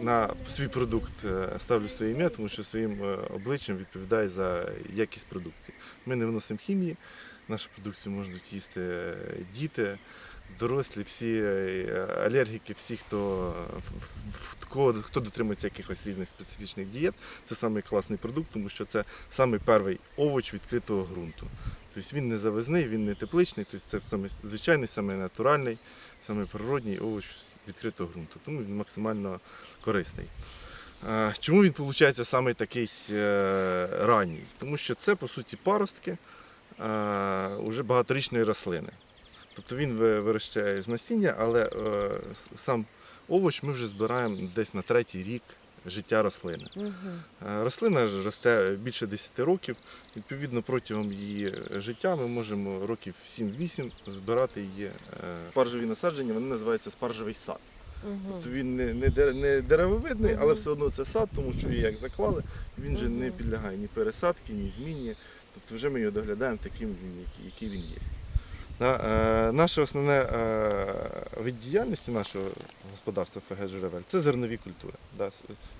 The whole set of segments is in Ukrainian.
на свій продукт е, ставлю своє ім'я, тому що своїм е, обличчям відповідаю за якість продукції. Ми не вносимо хімії, нашу продукцію можуть їсти е, діти, дорослі, всі алергіки, всі, хто, хто, дотримується якихось різних специфічних дієт. Це самий класний продукт, тому що це самий перший овоч відкритого ґрунту. Тобто він не завезний, він не тепличний, тобто це саме звичайний, саме натуральний, саме природній овоч відкритого ґрунту. Тому він максимально корисний. Чому він виходить саме такий е, ранній? Тому що це, по суті, паростки е, уже багаторічної рослини. Тобто він вирощає з насіння, але е, сам овоч ми вже збираємо десь на третій рік життя рослини. Угу. Е, Рослина росте більше 10 років. Відповідно, протягом її життя ми можемо років 7-8 збирати її. е, Спаржеві насадження, вони називаються спаржевий сад. Угу. Тобто він не, не, не деревовидний, але все одно це сад, тому що її як заклали, він же не підлягає ні пересадки, ні зміні. Тобто вже ми його доглядаємо таким, який він є. Е, наше основне е, вид діяльності нашого господарства ФГ Журавель це зернові культури.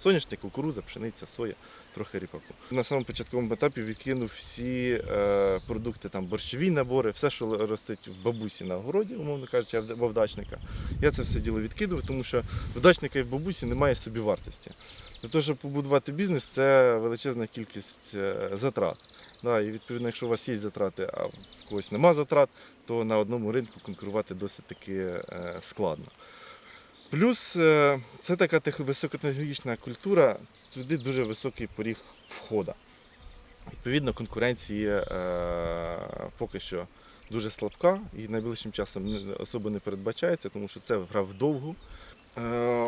Соняшник, кукуруза, пшениця, соя, трохи ріпаку. На самому початковому етапі відкинув всі е, продукти, там борщові набори, все, що ростить в бабусі на городі, умовно кажучи, в в. Я це все діло відкидував, тому що вдачника і в бабусі немає собівартості. Для того, щоб побудувати бізнес, це величезна кількість е, затрат. І відповідно, якщо у вас є затрати, а в когось нема затрат, то на одному ринку конкурувати досить таки е, складно. Плюс е, це така високотехнологічна культура, туди дуже високий поріг входу. Відповідно, конкуренція поки що дуже слабка і найближчим часом особо не передбачається, тому що це гра вдовгу. Е,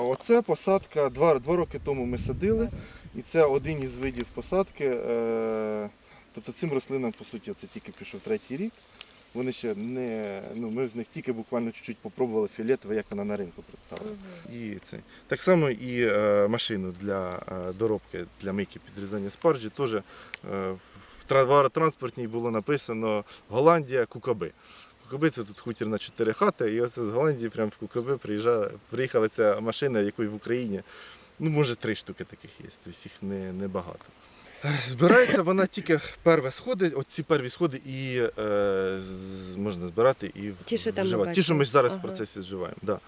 Оце посадка два, два роки тому ми садили, і це один із видів посадки. Е, Тобто цим рослинам, по суті, це тільки пішов третій рік. Вони ще не, ну, ми з них тільки буквально чуть-чуть попробували фіолетове, як вона на ринку представлена. І це. Так само і е, машину для е, доробки для мийки підрізання спаржі теж е, в транспортній було написано Голландія Кукаби. Кукаби це тут хутір на чотири хати, і оце з Голландії прямо в Кукаби приїхала ця машина, якої в Україні, ну може три штуки таких є, тобто їх не, не. Збирається вона тільки перві сходи, оці перві сходи і е, з- можна збирати і Ті, що там вживати. Ті, що ми зараз Ага. в процесі зживаємо. Да.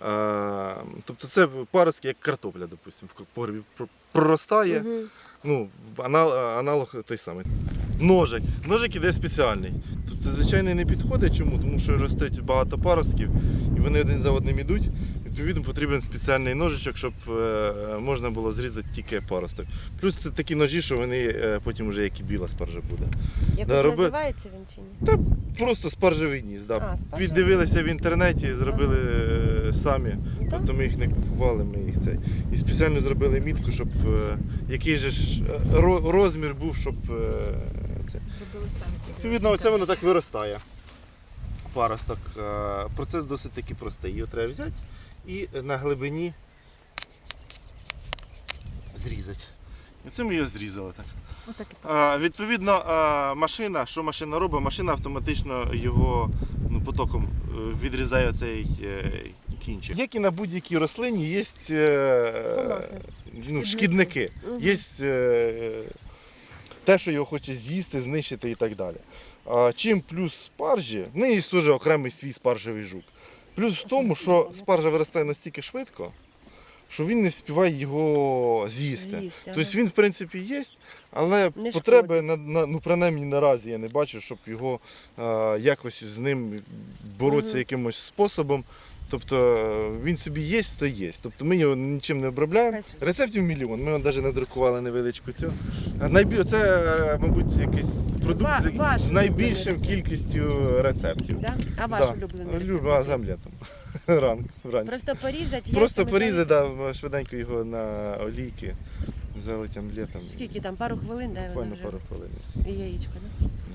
А, тобто це паростки, як картопля, допустимо, в погребі пр- проростає. Угу. Ну, анал, аналог той самий. Ножик. Ножик іде спеціальний. Тобто, звичайно, не підходить. Чому? Тому що ростуть багато паростків і вони один за одним ідуть. Відповідно, потрібен спеціальний ножичок, щоб е, можна було зрізати тільки паросток. Плюс це такі ножі, що вони е, потім вже як і біла спаржа буде. Як Да, роби- називається він чи ні? Просто спаржевий ніс. Да. А. Піддивилися в інтернеті, зробили е, самі. Так. Тобто ми їх не купували, ми їх цей. І спеціально зробили мітку, щоб який же ж розмір був, щоб е, це. Самі. Відповідно, оце воно так виростає. Паросток. Е, Процес досить таки простий. Його треба взяти і на глибині зрізати. І це ми його зрізали так. Отак і А, відповідно, а, машина, що машина робить? Машина автоматично його ну, потоком е, відрізає цей е, кінчик. Як і на будь-якій рослині є е, ну, шкідники, є е, те, що його хоче з'їсти, знищити і так далі. А, чим плюс спаржі, в неї є теж окремий свій спаржевий жук. Плюс в тому, що спаржа виростає настільки швидко, що він не співає його з'їсти. З'їсти, ага. Тобто він, в принципі, є, але Не потреби на, на, ну, принаймні наразі я не бачу, щоб його е, якось з ним боротися якимось способом. Тобто е, він собі є, то є. Тобто ми його нічим не обробляємо. Рецептів мільйон. Ми навіть надрукували невеличку цю. А найбі... Це, е, мабуть, якийсь продукт з, ваш з найбільшим кількістю рецептів. Да? А ваш Да. улюблений рецепт Люба земля там. Ранк, вранці. Просто порізати Просто порізати, да, швиденько його на олійки, залить омлетом. Скільки там? Пару хвилин, да, Буквально пару хвилин. і яєчко, да?